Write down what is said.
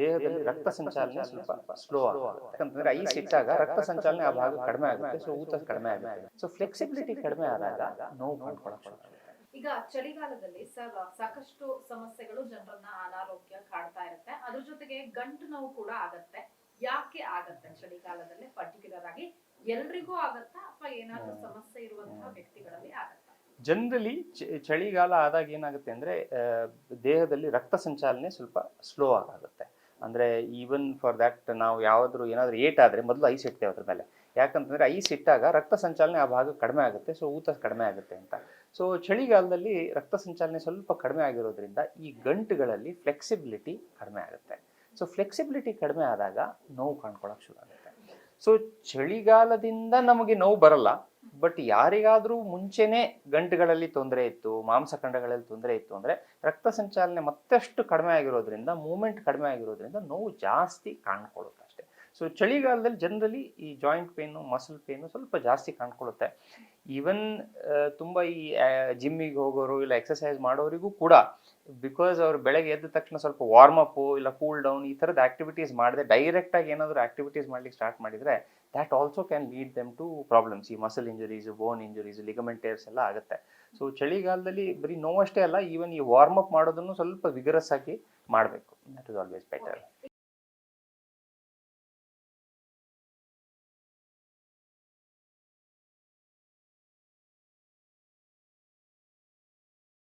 ದೇಹದಲ್ಲಿ ರಕ್ತ ಸಂಚಾಲನೆ ಸ್ವಲ್ಪ ಸ್ಲೋ ಆಗುತ್ತೆ. ಯಾಕಂತಂದ್ರೆ ಐಸ್ ಇಟ್ಟಾಗ ರಕ್ತ ಸಂಚಾಲನೆ ಆ ಭಾಗ ಕಡಿಮೆ ಆಗುತ್ತೆ. ಸೊ ಊತ ಕಡಿಮೆ ಆಗುತ್ತೆ. ಸೊ ಫ್ಲೆಕ್ಸಿಬಿಲಿಟಿ ಕಡಿಮೆ ಆದಾಗ ನೋವು ಮಾಡ್ಕೊಳಕ್ಕೆ ಈಗ ಚಳಿಗಾಲದಲ್ಲಿ ಸರ್ ಸಾಕಷ್ಟು ಸಮಸ್ಯೆಗಳು ಜನರನ್ನ ಅನಾರೋಗ್ಯ ಕಾಡ್ತಾ ಇರುತ್ತೆ. ಅದ್ರ ಜೊತೆಗೆ ಗಂಟು ನೋವು ಕೂಡ ಆಗತ್ತೆ. ಯಾಕೆ ಆಗತ್ತೆ ಚಳಿಗಾಲದಲ್ಲಿ? ಪರ್ಟಿಕ್ಯುಲರ್ ಆಗಿ ಎಲ್ರಿಗೂ ಆಗತ್ತಾ ಅಥವಾ ಏನಾದ್ರೂ ಸಮಸ್ಯೆ ಇರುವಂತಹ ವ್ಯಕ್ತಿಗಳಲ್ಲಿ ಆಗತ್ತಾ? ಜನರಲಿ ಚಳಿಗಾಲ ಆದಾಗ ಏನಾಗುತ್ತೆ ಅಂದ್ರೆ ದೇಹದಲ್ಲಿ ರಕ್ತ ಸಂಚಾಲನೆ ಸ್ವಲ್ಪ ಸ್ಲೋ ಆಗುತ್ತೆ. ಅಂದ್ರೆ ಈವನ್ ಫಾರ್ ದ್ಯಾಟ್ ನಾವು ಯಾವಾದರೂ ಏನಾದರೂ ಏಟ್ ಆದರೆ ಮೊದಲು ಐಸ್ ಇಡ್ತೇವೆ ಅದ್ರ ಮೇಲೆ. ಯಾಕಂತಂದರೆ ಐಸ್ ಇಟ್ಟಾಗ ರಕ್ತ ಸಂಚಾಲನೆ ಆ ಭಾಗ ಕಡಿಮೆ ಆಗುತ್ತೆ ಸೊ ಊತ ಕಡಿಮೆ ಆಗುತ್ತೆ ಅಂತ. ಸೊ ಚಳಿಗಾಲದಲ್ಲಿ ರಕ್ತ ಸಂಚಾಲನೆ ಸ್ವಲ್ಪ ಕಡಿಮೆ ಆಗಿರೋದ್ರಿಂದ ಈ ಗಂಟುಗಳಲ್ಲಿ ಫ್ಲೆಕ್ಸಿಬಿಲಿಟಿ ಕಡಿಮೆ ಆಗುತ್ತೆ. ಸೊ ಫ್ಲೆಕ್ಸಿಬಿಲಿಟಿ ಕಡಿಮೆ ಆದಾಗ ನೋವು ಕಾಣ್ಕೊಳ್ಳೋಕೆ ಶುರು ಆಗುತ್ತೆ. ಸೊ ಚಳಿಗಾಲದಿಂದ ನಮಗೆ ನೋವು ಬರಲ್ಲ ಬಟ್ ಯಾರಿಗಾದರೂ ಮುಂಚೆನೆ ಗಂಟುಗಳಲ್ಲಿ ತೊಂದರೆ ಇತ್ತು ಮಾಂಸಖಂಡಗಳಲ್ಲಿ ತೊಂದರೆ ಇತ್ತು ಅಂದ್ರೆ ರಕ್ತ ಸಂಚಾಲನೆ ಮತ್ತಷ್ಟು ಕಡಿಮೆ ಆಗಿರೋದ್ರಿಂದ ಮೂಮೆಂಟ್ ಕಡಿಮೆ ಆಗಿರೋದ್ರಿಂದ ನೋವು ಜಾಸ್ತಿ ಕಾಣ್ಕೊಳ್ಳುತ್ತೆ ಸೊ ಚಳಿಗಾಲದಲ್ಲಿ ಜನರಲಿ ಈ ಜಾಯಿಂಟ್ ಪೇನು ಮಸಲ್ ಪೇನು ಸ್ವಲ್ಪ ಜಾಸ್ತಿ ಕಾಣ್ಕೊಳ್ಳುತ್ತೆ. ಈವನ್ ತುಂಬ ಈ ಜಿಮ್ಮಿಗೆ ಹೋಗೋರು ಇಲ್ಲ ಎಕ್ಸಸೈಸ್ ಮಾಡೋರಿಗೂ ಕೂಡ ಬಿಕಾಸ್ ಅವ್ರು ಬೆಳಗ್ಗೆ ಎದ್ದ ತಕ್ಷಣ ಸ್ವಲ್ಪ ವಾರ್ಮ್ ಅಪ್ ಇಲ್ಲ ಕೂಲ್ ಡೌನ್ ಈ ಥರದ ಆಕ್ಟಿವಿಟೀಸ್ ಮಾಡದೆ ಡೈರೆಕ್ಟ್ ಆಗಿ ಏನಾದರೂ ಆಕ್ಟಿವಿಟೀಸ್ ಮಾಡ್ಲಿಕ್ಕೆ ಸ್ಟಾರ್ಟ್ ಮಾಡಿದ್ರೆ that also can lead them to problems ಈ muscle injuries bone injuries ligament tears ಎಲ್ಲ ಆಗುತ್ತೆ. ಸೊ ಚಳಿಗಾಲದಲ್ಲಿ ಬರೀ ನೋವಷ್ಟೇ ಅಲ್ಲ ಈವನ್ ಈ ವಾರ್ಮ್ ಅಪ್ ಮಾಡೋದನ್ನು ಸ್ವಲ್ಪ ವಿಗರಸ್ ಆಗಿ ಮಾಡಬೇಕು. That is always better